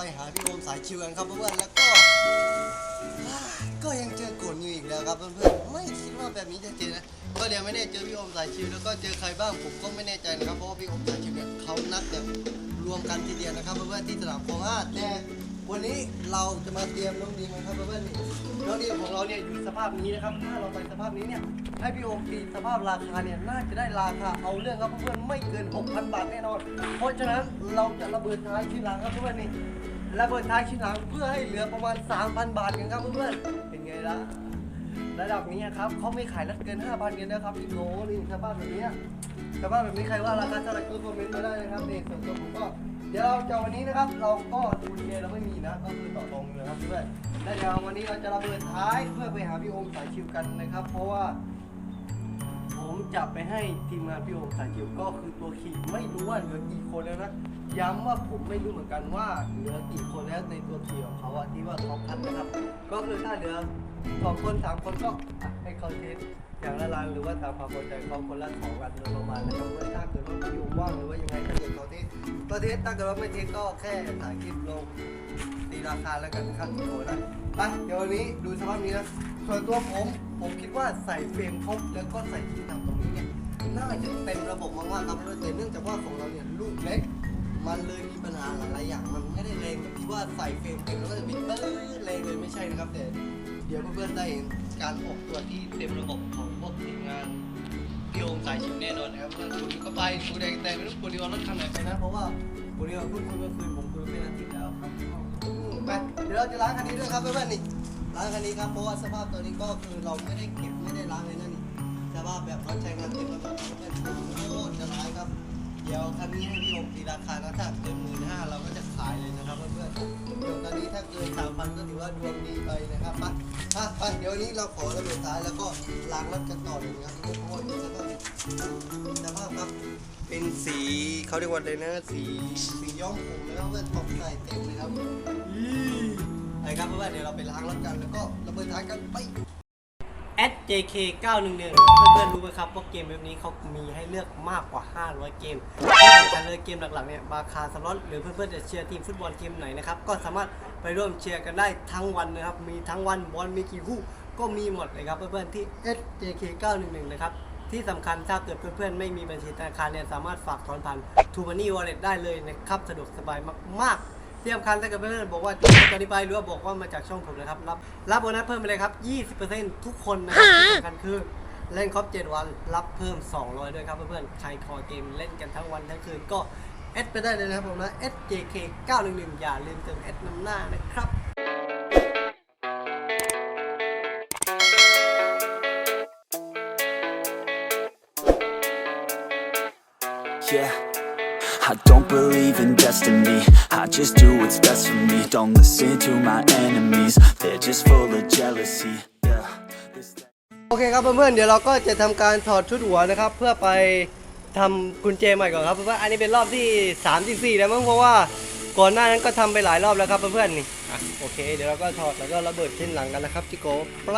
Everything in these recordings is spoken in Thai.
ไปหาพี่โอมสายชิวกันครับเพื่อนๆแล้วก็ ก็ยังเจอกดอยู่อีกแล้วครับเพื่อนๆไม่คิดว่าแบบนี้จะเจอนะก็เดี๋ยวไม่แน่เจอพี่โอมสายชิวแล้วก็เจอใครบ้างผมก็ไม่แน่ใจนะครับเพราะว่าพี่โอมสายชิวเนี่ยเขานัดแบบรวมกันทีเดียวนะครับเพื่อนๆที่สนามของอาแต่ วันนี้เราจะมาเตรียมน้องดีมกันครับเพื่อนๆน้องดีมของเราเนี่ยอยู่สภาพนี้นะครับ ถ้าเราไปสภาพนี้เนี่ยให้พี่โอมตีสภาพราคาเนี่ยน่าจะได้ราคาเอาเรื่องครับเพื่อนๆไม่เกิน 6,000 บาทแน่นอน เพราะฉะนั้นเราจะระเบิดท้ายชิ้นหลังครับเพื่อนๆนี่ระเบิดท้ายชิ้นหลังเพื่อให้เหลือประมาณ 3,000 บาทกันครับเพื่อนๆเป็นไงล่ะ ระดับนี้ครับเขาไม่ขายนัดเกิน 5,000กันนะครับพี่โน้นี่สภาพแบบนี้สภาพแบบนี้ใครว่าราคาเท่าไหร่ก็คอมเมนต์มาได้นะครับนี่ส่วนตัวผมก็เดี๋ยวเราจะวันนี้นะครับ เราก็ดูเชียร์เราไม่มีนะก็คือต่อตรองอยู่นะครับเพื่อนและเดี๋ยววันนี้เราจะระเบิดท้ายเพื่อไปหาพี่โอมสายชิวกันนะครับ เพราะว่า ผมจะไปให้ทีมงานพี่โอมสายจิวก็คือตัวขี่ไม่รู้ว่าเหลือกี่คนแล้วนะย้ำว่าผมไม่รู้เหมือนกันว่าเหลือกี่คนแล้วในตัวขี่ของเขาอะที่ว่าเขาคัดนะครับ ก็คือถ้าเหลือ สองคนสามคนก็ให้เขาเทสอย่างละลานหรือว่าตามความพอใจเขาคนละสองวันโดยประมาณนะครับว่าถ้าเกิดว่าพี่โอมว่างหรือว่ายังไงถ้าเกิดเขาเทสก็เทสถ้าเกิดว่าไม่เทสก็แค่ถ่ายคลิปลงตีราคาแล้วกันครับโอ้นะไปเดี๋ยววันนี้ดูสภาพนี้นะส่วนตัวผมผมคิดว่าใส่เฟรมครบแล้วก็ใส่ชิ้นทำตรงนี้เนี่ยน่าจะเต็มระบบมากๆครับแต่เนื่องจากว่าของเราเนี่ยลูกเล็กมันเลยมีปัญหาหลายๆอย่างมันไม่ได้แรงแบบที่ว่าใส่เฟรมเต็มแล้วก็จะบิดเปื้อแรงเลยไม่ใช่นะครับแต่ เดี๋ยวเพื่อนๆได้เห็นการออกตัวที่เต็มระบบของพวกทีมงานพี่โอมสายชิมแน่นอนนะครับเพื่อนคุณก็ไปดูแดงแต่ไม่รู้คุณดีว่ารถคันไหนไปนะเพราะว่าคุณดีว่าเพิ่งคุยเมื่อคืนผมคุยเป็นอาทิตย์แล้วครับไปเดี๋ยวเราจะล้างคันนี้ด้วยครับเพื่อนๆนี่ล้างคันนี้ครับเพราะว่าสภาพตัวนี้ก็คือเราไม่ได้เก็บไม่ได้ล้างเลยนะนี่สภาพแบบรถใช้งานเต็มแล้วแบบเพื่อนๆโคตรจะร้ายครับเดี๋ยวคันนี้ให้พี่โอมตีราคานะถ้าเกินหมื่นห้าเราก็จะขายเลยนะครับเพื่อนๆเดี๋ยวคันนี้ถ้าเกินสาม พันก็ถือว่าดวงดีไปนะครับไปอะไปเดี๋ยววันนี้เราขอระเบิดท้ายแล้วก็ล้างรถกันต่อเลยนะครับเพราะว่าเดี๋ยวจะต้องสภาพครับเป็นสีเขาเรียกว่าอะไรนะสีสีย้อมผมแล้วก็ตกใส่เต็มเลยครับอีไอ้ครับเพื่อนๆเดี๋ยวเราไปล้างรถกันแล้วก็ระเบิดท้ายกันไป SJK 911เพื่อนๆรู้ไหมครับว่าเกมเว็บนี้เขามีให้เลือกมากกว่า 500 เกมที่สำคัญเลยเกมหลักๆเนี่ยราคาสล็อตหรือเพื่อนๆจะเชียร์ทีมฟุตบอลทีมไหนนะครับ ก็สามารถ ไปร่วมเชียร์กันได้ทั้งวันนะครับ มีทั้งวันบอลมีกี่คู่ก็มีหมดเลยครับ เพื่อนๆที่ SJK 911 นะครับ ที่สำคัญถ้าเกิดเพื่อนๆ ไม่มีบัญชีธนาคารเนี่ยสามารถฝากถอนผ่าน t ู Money Wallet ได้เลยนะครับสะดวกสบายมากๆที่สำคัญถ้าเกิดเพื่อนๆบอกว่าจะอธิบายหรือว่าบอกว่ามาจากช่องผมนะครับ รับรับโบนัสเพิ่มไปเลยครับ 20%ทุกคนนะครับที่สำคัญคือเล่นครบ 7 วัน รับเพิ่ม 200 ด้วยครับเพื่อนๆใครคอเกมเล่นกันทั้งวันทั้งคืนก็ เอดไปได้เลยนะครับผมนะ SJK 911อย่าลืมเติมเอดนำหน้านะครับ Yeah. I don't believe in destiny. I just do what's best for me. Don't listen to my enemies. They're just full of jealousy. Yeah. This, that. โอเคครับเพื่อนๆเดี๋ยวเราก็จะทำการถอดชุดหัวนะครับ เพื่อไป ทำกุญแจใหม่ก่อนครับเพื่อนๆอันนี้เป็นรอบที่3ที่4แล้วมั้งเพราะว่าก่อนหน้านั้นก็ทำไปหลายรอบแล้วครับเพื่อนๆนี่อะโอเคเดี๋ยวเราก็ถอดแล้วก็ระเบิดเส้นหลังกันนะครับจิโก้ไป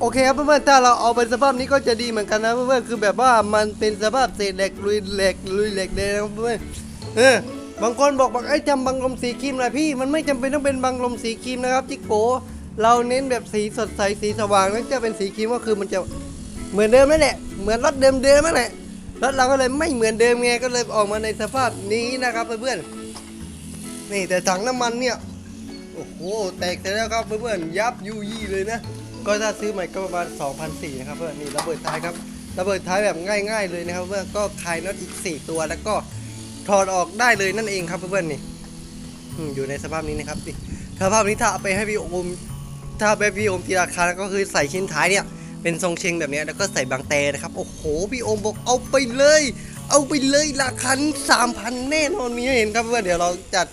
โอเคครับเพื่อนๆถ้าเราเอาเป็นสภาพนี้ก็จะดีเหมือนกันนะเพื่อนๆคือแบบว่ามันเป็นสภาพเศษเหล็กลุยเหล็กลุยเหล็กเลยนะครับเพื่อนๆเออบางคนบอกบอกไอ้ยทำบังลมสีครีมนะพี่มันไม่จำเป็นต้องเป็นบังลมสีครีมนะครับจิโก้เราเน้นแบบสีสดใสสีสว่างแล้วจะเป็นสีครีมก็คือมันจะเหมือนเดิมนั่นแหละเหมือนรถเดิมเดิมนั่นแหละ รถเราก็เลยไม่เหมือนเดิมไงก็เลยออกมาในสภาพนี้นะครับเพื่อนๆนี่แต่ถังน้ำมันเนี่ยโอ้โหแตกไปแล้วครับเพื่อนๆยับยูยี่เลยนะก็ถ้าซื้อใหม่ก็ประมาณ2,004นะครับเพื่อนนี่ระเบิดท้ายครับระเบิดท้ายแบบง่าย ๆเลยนะครับเพื่อนก็คลายน็อตอีก 4 ตัวแล้วก็ถอดออกได้เลยนั่นเองครับเพื่อนๆนี่อยู่ในสภาพนี้นะครับสภาพนี้ถ้าไปให้พี่โอมถ้าแบบพี่โอมตีราคาก็คือใส่ชิ้นท้ายเนี่ย เป็นทรงเชงแบบนี้แล้วก็ใส่บางแตนะครับ โอ้โห พี่โอมบอกเอาไปเลย เอาไปเลยราคาสามพันแน่นอนมีให้เห็นครับเพื่อนเดี๋ยวเราจัด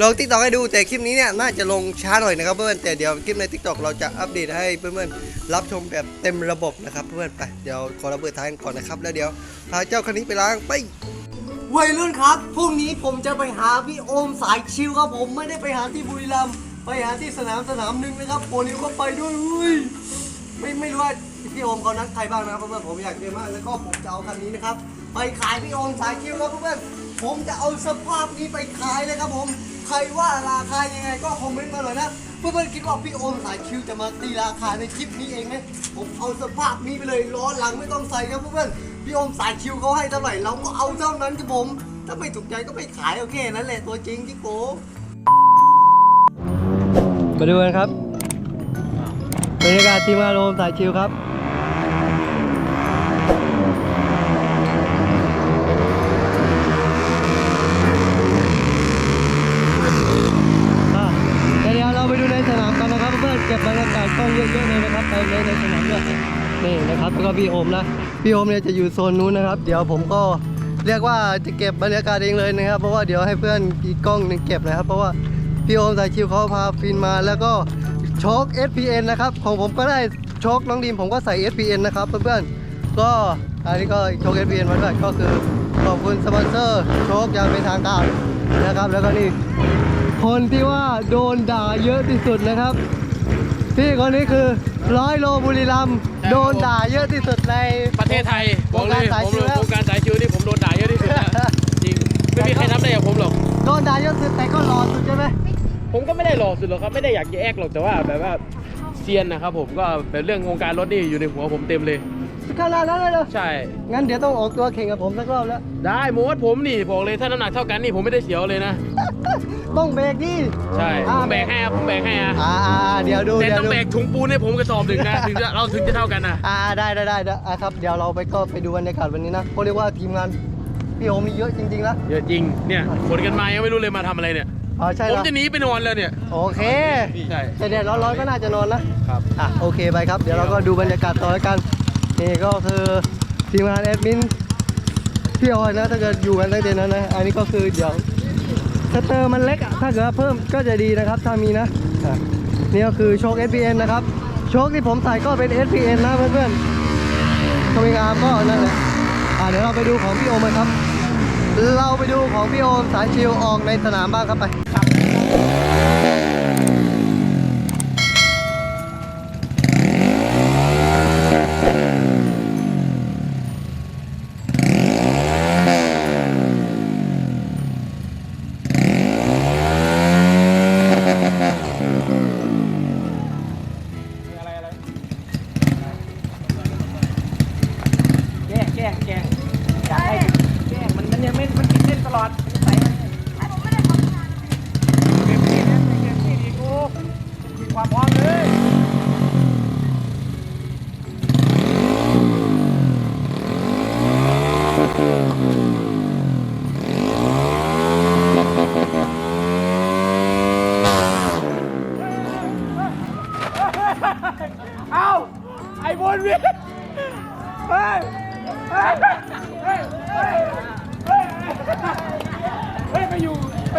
ลองติ๊กต็อกให้ดูแต่คลิปนี้เนี่ยน่าจะลงช้าหน่อยนะครับเพื่อนแต่เดี๋ยวคลิปในติ๊กต็อกเราจะอัปเดตให้เพื่อนๆรับชมแบบเต็มระบบนะครับเพื่อนไปเดี๋ยวขอระเบิดท้ายก่อนนะครับแล้วเดี๋ยวพาเจ้าคันนี้ไปล้างไปวัยรุ่นครับพรุ่งนี้ผมจะไปหาพี่โอมสายชิวครับผมไม่ได้ไปหาที่บุรีรัมย์ไปหาที่สนามสนามหนึ่งนะครับโปรลิวก็ไปด้วยอุ้ยไม่ไม่รู้ว่า พี่โอมเขานัดใครบ้างนะครับเพื่อนๆผมอยากเจอมากแล้วก็ผมจะเอาคันนี้นะครับไปขายพี่โอมสายชิวครับเพื่อนๆผมจะเอาสภาพนี้ไปขายเลยครับผมใครว่าราคายังไงก็คอมเมนต์มาหน่อยนะเพื่อนๆคิดว่าพี่โอมสายคิวจะมาตีราคาในคลิปนี้เองไหมผมเอาสภาพนี้ไปเลยล้อหลังไม่ต้องใส่ครับเพื่อนๆพี่โอมสายคิวเขาให้เท่าไหร่เราก็เอาเท่านั้นครับผมถ้าไม่ถูกใจก็ไปขายโอเคนั่นแหละตัวจริงที่โกมาดูกันครับบรรยากาศทีมงานโอมสายคิวครับ ก็พี่โอมนะ พี่โอมเนี่ยจะอยู่โซนนู้นนะครับ เดี๋ยวผมก็เรียกว่าจะเก็บบรรยากาศเองเลยนะครับ เพราะว่าเดี๋ยวให้เพื่อนอีกกล้องหนึงเก็บนะครับ เพราะว่าพี่โอมสายชิวเขาพาฟินมาแล้วก็โชค SPN นะครับ ของผมก็ได้โชคน้องดีมผมก็ใส่ SPN นะครับเพื่อนๆก็อันนี้ก็โชค SPN มาด้วยก็คือขอบคุณสปอนเซอร์โชคอย่างเป็นทางการนะครับ แล้วก็นี่คนที่ว่าโดนด่าเยอะที่สุดนะครับพี่คนนี้คือร้อยโลบุรีรัมย์ โดนด่าเยอะที่สุดใน ประเทศไทยบอกเลยวงการสายผมชิวแล้ว วงการสายชิวนี่ผมโดนด่าเยอะที่สุดนะจริงไม่มีใครนับได้อย่างผมหรอก โดนด่าเยอะสุดแต่ก็รอสุดใช่ไหมผมก็ไม่ได้หล่อสุดหรอกครับไม่ได้อยากจะแอกหรอกแต่ว่าแบบว่าเซียนนะครับผมก็แบบเรื่องวงการรถนี่อยู่ในหัวผมเต็มเลย ขนาดนั้นเลยเหรอใช่ งั้นเดี๋ยวต้องออกตัวแข่งกับผมสักรอบแล้ว ได้โมดผมนี่บอกเลยถ้าน้ำหนักเท่ากันนี่ผมไม่ได้เสียวเลยนะ ต้องเบรกดิ ใช่อ่าผมแบกให้อะผมแบกให้อะอ่าอ่าอ่าเดี๋ยวดูแต่เดี๋ยวต้องดูแบกถุงปูนให้ผมกระสอบหนึ่งนะถึงจะเราถึงจะเท่ากันนะอ่าได้ได้ได้ได้อะครับ เดี๋ยวเราไปก็ไปดูบรรยากาศวันนี้นะก็เรียกว่าทีมงานพี่โอมนี่เยอะจริงๆนะเยอะจริงเนี่ยขนกันมายังไม่รู้เลยมาทำอะไรเนี่ย อ๋อใช่ผมแล้วจะหนีไปนอนแล้วเนี่ยโอเค ใช่แต่แดดร้อนๆก็น่าจะนอนนะ ครับ อะโอเคไปครับ เดี๋ยวเราก็ดูบรรยากาศต่อแล้วกัน นี่ก็คือทีมงานแอดมินพี่ออยนะถ้าเกิดอยู่กันตั้งแต่นั้นนะอันนี้ก็คือเดี๋ยวสเตอร์มันเล็กอะถ้าเกิดเพิ่มก็จะดีนะครับถ้ามีนะอะนี่ก็คือโชค SPN นะครับโชคที่ผมใส่ก็เป็น SPN นะเพื่อนๆทวิงอาร์มก็นั่นแหละอะเดี๋ยวเราไปดูของพี่โอมกันครับ เราไปดูของพี่โอมสายชิวออกในสนามบ้างครับไป แกล้ งแกล้งแกล้งอยากให้แกล้งมันมันยังไม่มันติดเส้นตลอดใส่มันเก็บที่นะเก็บที่ดีกูมีความพร้อม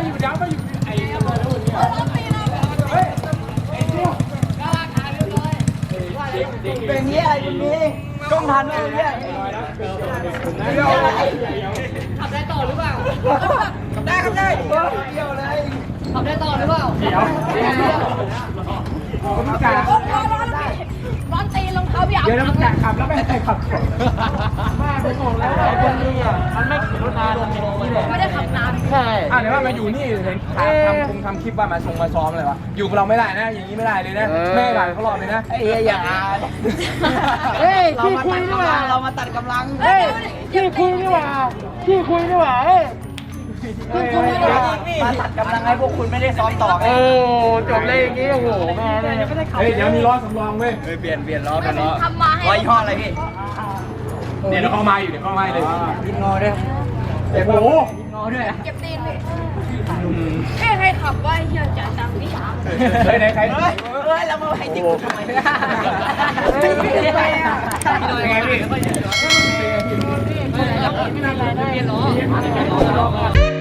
อยู่ไปอยู่เดี๋ยวไปอยู่ไอ้อะไรแล้เนี่ยเฮ้ยไอ้เนี่ยเป็นเงี้ยอะไรเป็นนี้กล้องทันไหมเนี่ยขับได้ต่อหรือเปล่าได้ครับได้เดียวเลยขับได้ต่อหรือเปล่าเดี๋ยวเดี๋ยวร้อนตีนรองเท้าพี่อาบเดี๋ยวน้ำกะขับแล้วไม่ให้ขับมาไปส่งแล้วคนนี้อะมันไม่ขี่รถนานมันเป็นอย่างนี้แหละ เดี๋ยวว่ามาอยู่นี่เห็นทำทำคงทำคลิปว่ามาชงมาซ้อมอะไรวะอยู่กับเราไม่ได้นะ อย่างนี้ไม่ได้เลยนะแม่ด่าเขาหลอดเลยนะไอ้เหี้ยอย่าเฮ้ยพี่คุยดีกว่าเรามาตัดกำลังเฮ้ยพี่คุยดีกว่าพี่คุยดีกว่าเฮ้ยพี่คุยดีกว่ามาตัดกำลังให้พวกคุณไม่ได้ซ้อมต่อไงโอ้จบเลยอย่างงี้โอ้โหแม่เลยเฮ้ยเดี๋ยวมีล้อสำรองเว้ยทำมาให้ล้อยี่ห้ออะไรพี่เดี๋ยวเขามาอยู่เดี๋ยวเขามาเลยยิงงอด้วยโอ้โหเก็บตีนเลยเฮ้ยใครขับว่าเฮียจ่ายตังค์พี่อาบเฮ้ยไหนใครเฮ้ยแล้วมาให้ติ๊กทำไมเนี่ยยังไงพี่ไม่ได้ไม่ได้ไม่ได้